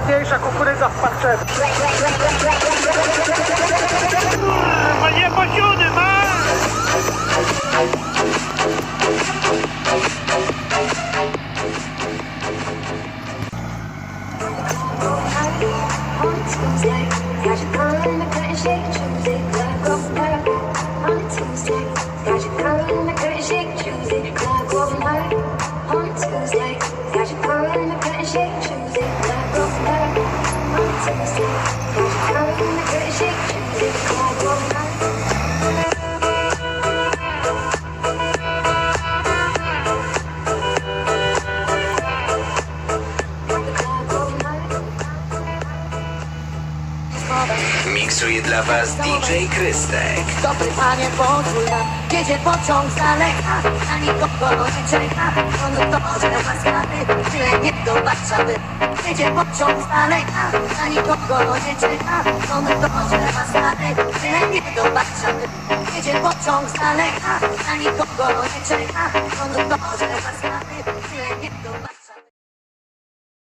najładniejsza kukurydza w parczewie. Kurwa, nie posiudy, ma! On Tuesday, got your girl in the curtain shake Tuesday, club go night. On Tuesday, got your girl in the curtain shake Tuesday, club go night. On Tuesday, got your girl in the curtain shake Miksuje dla Was DJ Krystek. Dobry panie, pozwól nam. Jedzie pociąg z daleka Na nikogo nie czeka. Konduktorze łaskawy Tyle nie do Warszawy Jedzie pociąg z daleka Na nikogo nie czeka. Konduktorze łaskawy Tyle nie do Warszawy Jedzie pociąg z daleka Na nikogo nie czeka. Konduktorze łaskawy